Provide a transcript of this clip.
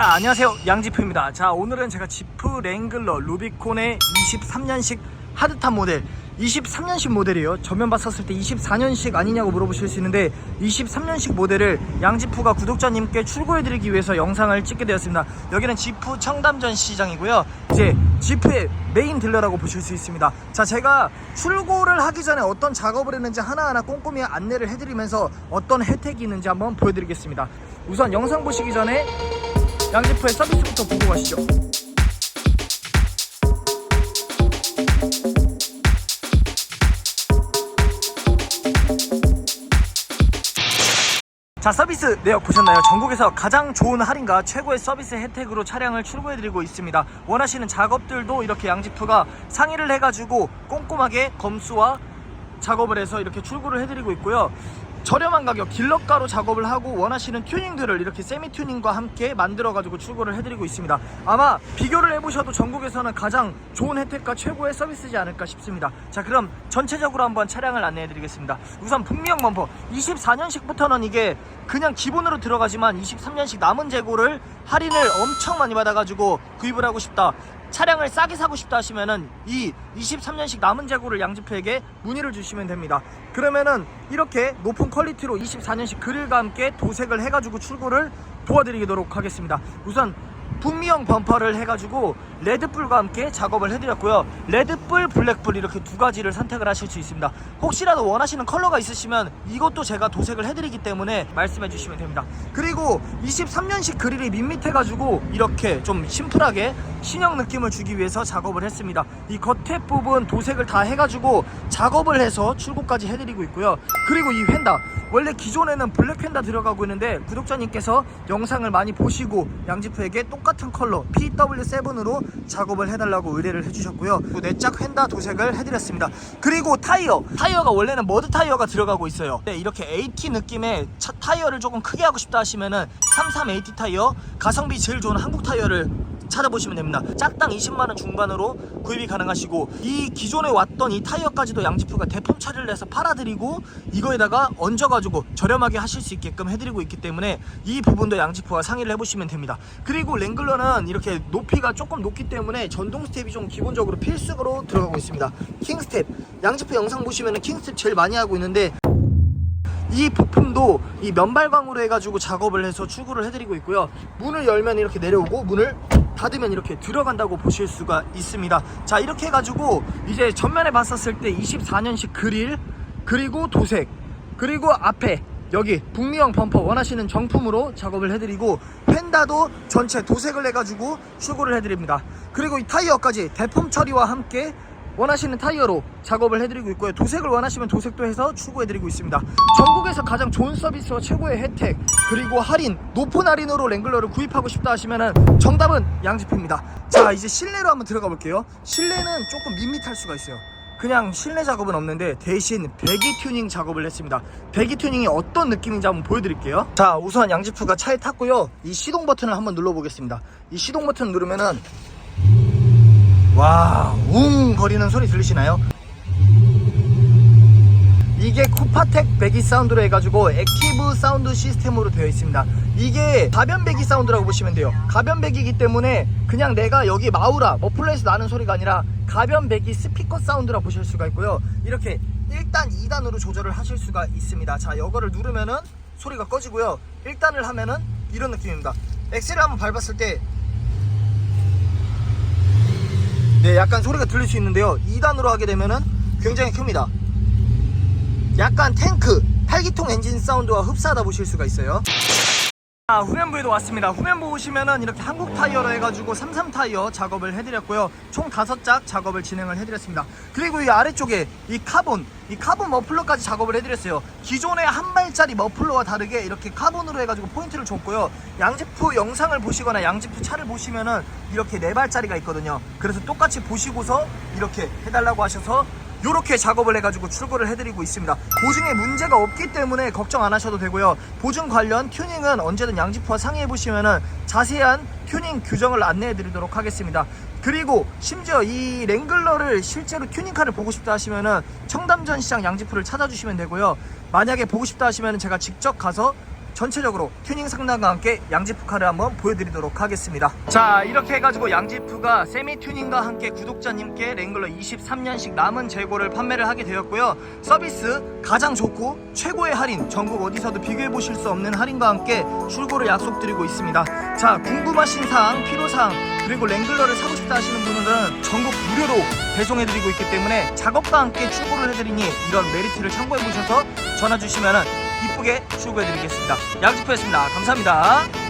자, 안녕하세요. 양지프입니다. 자 오늘은 제가 지프 랭글러 루비콘의 23년식 하드탑 모델 23년식 모델이에요. 전면 봤었을 때 24년식 아니냐고 물어보실 수 있는데 23년식 모델을 양지프가 구독자님께 출고해드리기 위해서 영상을 찍게 되었습니다. 여기는 지프 청담전 시장이고요. 이제 지프의 메인 딜러라고 보실 수 있습니다. 자 제가 출고를 하기 전에 어떤 작업을 했는지 하나하나 꼼꼼히 안내를 해드리면서 어떤 혜택이 있는지 한번 보여드리겠습니다. 우선 영상 보시기 전에 양지프의 서비스부터 보고 가시죠. 자 서비스 내역 보셨나요? 전국에서 가장 좋은 할인과 최고의 서비스 혜택으로 차량을 출고해드리고 있습니다. 원하시는 작업들도 이렇게 양지프가 상의를 해가지고 꼼꼼하게 검수와 작업을 해서 이렇게 출고를 해드리고 있고요. 저렴한 가격 딜러가로 작업을 하고 원하시는 튜닝들을 이렇게 세미 튜닝과 함께 만들어 가지고 출고를 해드리고 있습니다. 아마 비교를 해보셔도 전국에서는 가장 좋은 혜택과 최고의 서비스지 않을까 싶습니다. 자 그럼 전체적으로 한번 차량을 안내해 드리겠습니다. 우선 북미형 범퍼 24년식부터는 이게 그냥 기본으로 들어가지만 23년식 남은 재고를 할인을 엄청 많이 받아 가지고 구입을 하고 싶다. 차량을 싸게 사고 싶다 하시면은 이 23년식 남은 재고를 양지프에게 문의를 주시면 됩니다. 그러면은 이렇게 높은 퀄리티로 24년식 그릴과 함께 도색을 해가지고 출고를 도와드리도록 하겠습니다. 우선 북미형 범퍼를 해가지고 레드불과 함께 작업을 해드렸고요. 레드불, 블랙불 이렇게 두 가지를 선택을 하실 수 있습니다. 혹시라도 원하시는 컬러가 있으시면 이것도 제가 도색을 해드리기 때문에 말씀해 주시면 됩니다. 그리고 23년식 그릴이 밋밋해가지고 이렇게 좀 심플하게 신형 느낌을 주기 위해서 작업을 했습니다. 이 겉에 부분 도색을 다 해가지고 작업을 해서 출고까지 해드리고 있고요. 그리고 이 휀다 원래 기존에는 블랙 휀다 들어가고 있는데 구독자님께서 영상을 많이 보시고 양지프에게 똑같 은 컬러 PW7으로 작업을 해달라고 의뢰를 해주셨고요. 내짝 휀다 도색을 해드렸습니다. 그리고 타이어 타이어가 원래는 머드 타이어가 들어가고 있어요. 네, 이렇게 AT 느낌의 차 타이어를 조금 크게 하고 싶다 하시면은 33 AT 타이어 가성비 제일 좋은 한국 타이어를 찾아보시면 됩니다. 짝당 20만원 중반으로 구입이 가능하시고 이 기존에 왔던 이 타이어까지도 양지프가 대품 처리를 해서 팔아드리고 이거에다가 얹어가지고 저렴하게 하실 수 있게끔 해드리고 있기 때문에 이 부분도 양지프와 상의를 해보시면 됩니다. 그리고 랭글러는 이렇게 높이가 조금 높기 때문에 전동 스텝이 좀 기본적으로 필수로 들어가고 있습니다. 킹 스텝 양지프 영상 보시면 킹 스텝 제일 많이 하고 있는데 이 부품도 이 면발광으로 해가지고 작업을 해서 출고를 해드리고 있고요. 문을 열면 이렇게 내려오고 문을 닫으면 이렇게 들어간다고 보실 수가 있습니다. 자 이렇게 해가지고 이제 전면에 봤었을 때 24년식 그릴 그리고 도색 그리고 앞에 여기 북미형 범퍼 원하시는 정품으로 작업을 해드리고 펜다도 전체 도색을 해가지고 출고를 해드립니다. 그리고 이 타이어까지 대품 처리와 함께 원하시는 타이어로 작업을 해드리고 있고요. 도색을 원하시면 도색도 해서 출고해드리고 있습니다. 전국에서 가장 좋은 서비스와 최고의 혜택 그리고 할인 높은 할인으로 랭글러를 구입하고 싶다 하시면은 정답은 양지프입니다. 자 이제 실내로 한번 들어가 볼게요. 실내는 조금 밋밋할 수가 있어요. 그냥 실내 작업은 없는데 대신 배기 튜닝 작업을 했습니다. 배기 튜닝이 어떤 느낌인지 한번 보여드릴게요. 자 우선 양지프가 차에 탔고요. 이 시동 버튼을 한번 눌러보겠습니다. 이 시동 버튼 누르면은 와, 웅 거리는 소리 들리시나요? 이게 쿠파텍 배기 사운드로 해가지고 액티브 사운드 시스템으로 되어 있습니다. 이게 가변 배기 사운드라고 보시면 돼요. 가변 배기이기 때문에 그냥 내가 여기 마우라 머플러에서 나는 소리가 아니라 가변 배기 스피커 사운드라 보실 수가 있고요. 이렇게 1단, 2단으로 조절을 하실 수가 있습니다. 자, 이거를 누르면은 소리가 꺼지고요. 1단을 하면은 이런 느낌입니다. 엑셀을 한번 밟았을 때 네, 약간 소리가 들릴 수 있는데요. 2단으로 하게 되면은 굉장히 큽니다. 약간 탱크, 8기통 엔진 사운드와 흡사하다 보실 수가 있어요. 아, 후면부에도 왔습니다. 후면부 보시면은 이렇게 한국 타이어로 해가지고 33 타이어 작업을 해드렸고요. 총 5짝 작업을 진행을 해드렸습니다. 그리고 이 아래쪽에 이 카본, 이 카본 머플러까지 작업을 해드렸어요. 기존의 한 발짜리 머플러와 다르게 이렇게 카본으로 해가지고 포인트를 줬고요. 양지프 영상을 보시거나 양지프 차를 보시면은 이렇게 네 발짜리가 있거든요. 그래서 똑같이 보시고서 이렇게 해달라고 하셔서 이렇게 작업을 해가지고 출고를 해드리고 있습니다. 보증에 문제가 없기 때문에 걱정 안 하셔도 되고요. 보증 관련 튜닝은 언제든 양지프와 상의해 보시면은 자세한 튜닝 규정을 안내해 드리도록 하겠습니다. 그리고 심지어 이 랭글러를 실제로 튜닝카를 보고 싶다 하시면은 청담전 시장 양지프를 찾아주시면 되고요. 만약에 보고 싶다 하시면은 제가 직접 가서 전체적으로 튜닝 상담과 함께 양지프카를 한번 보여드리도록 하겠습니다. 자 이렇게 해가지고 양지프가 세미 튜닝과 함께 구독자님께 랭글러 23년식 남은 재고를 판매를 하게 되었고요. 서비스 가장 좋고 최고의 할인 전국 어디서도 비교해 보실 수 없는 할인과 함께 출고를 약속드리고 있습니다. 자 궁금하신 사항 필요사항 그리고 랭글러를 사고 싶다 하시는 분들은 전국 무료로 배송해드리고 있기 때문에 작업과 함께 출고를 해드리니 이런 메리트를 참고해 보셔서 전화 주시면 이쁘게 출고해드리겠습니다. 양지프였습니다. 감사합니다